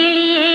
के लिए